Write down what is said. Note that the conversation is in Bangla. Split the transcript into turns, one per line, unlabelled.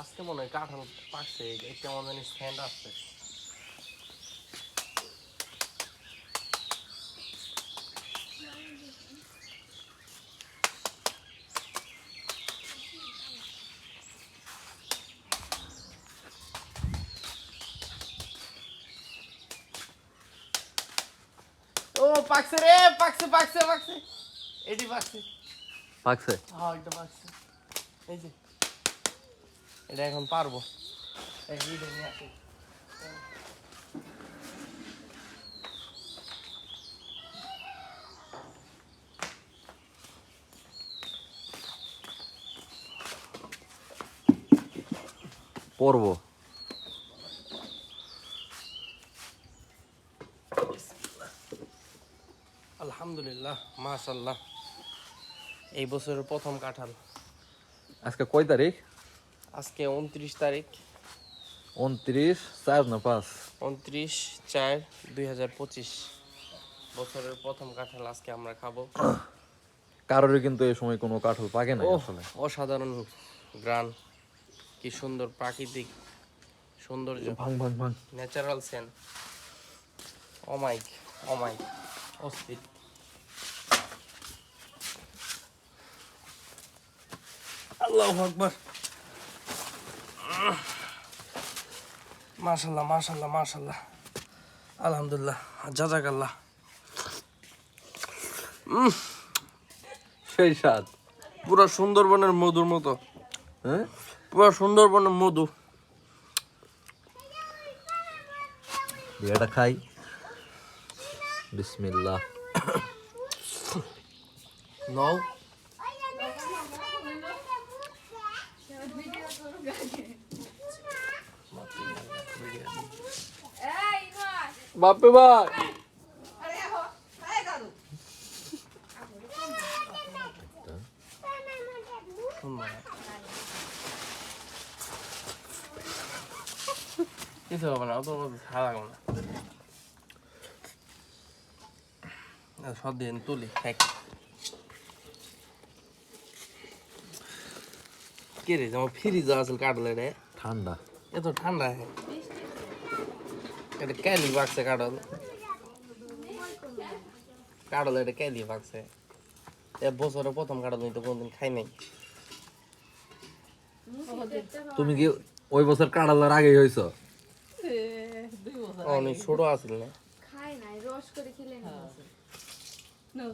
আজকে মনে হয় কাঁঠাল পাকছে কেমন জানি স্ট্যান্ড আসছে। ও পাকছে রে পাকছে পাকছে পাকছে। এটি পাকছে।
পাকছে?
হ্যাঁ এটা পাকছে। এই যে। এটা এখন পারব। নিয়ে আলহামদুলিল্লাহ মাশাল্লাহ এই বছরের প্রথম কাঁঠাল।
আজকে কয় তারিখ?
আজকে উনত্রিশ তারিখ।
উনত্রিশ চার না পাঁচ?
উনত্রিশ চার দুই হাজার পঁচিশ। বছরের প্রথম কাঁঠাল আজকে আমরা খাব।
কারোরই কিন্তু এই সময় কোনো কাঁঠাল পাকে না আসলে।
অসাধারণ গ্রান। কি সুন্দর প্রাকৃতিক সৌন্দর্য।
ভাং ভাং ভাং
ন্যাচারাল সেন। অমাইক অমাইক অস্থির। আল্লাহ আকবর। মাশাল্লাহ মাশাল্লাহ মাশাল্লাহ আলহামদুলিল্লাহ জাজাক আল্লাহ
সেই স্বাদ।
পুরো সুন্দরবনের মধুর মতো।
হ্যাঁ?
পুরো সুন্দরবনের মধু।
এটা খাই। বিসমিল্লাহ।
নও।
বাপে। ভাই
কিছু হবে না অত ভালো লাগবে না। সব দিন তুলি খাই কে রে যেমন ফ্রিজ আছে কাটলে রে।
ঠান্ডা।
এত ঠান্ডা হ্যাঁ এটা ক্যালি বাগছে কাটল কাটল এটা ক্যালি বাগছে এ বছরে প্রথম কাটল তো কোনদিন খাই নাই
তুমি কি ওই বছর কাটালার আগেই হয়েছ?
অনেক ছোট আছিল না
খাই নাই রস করে খেলে না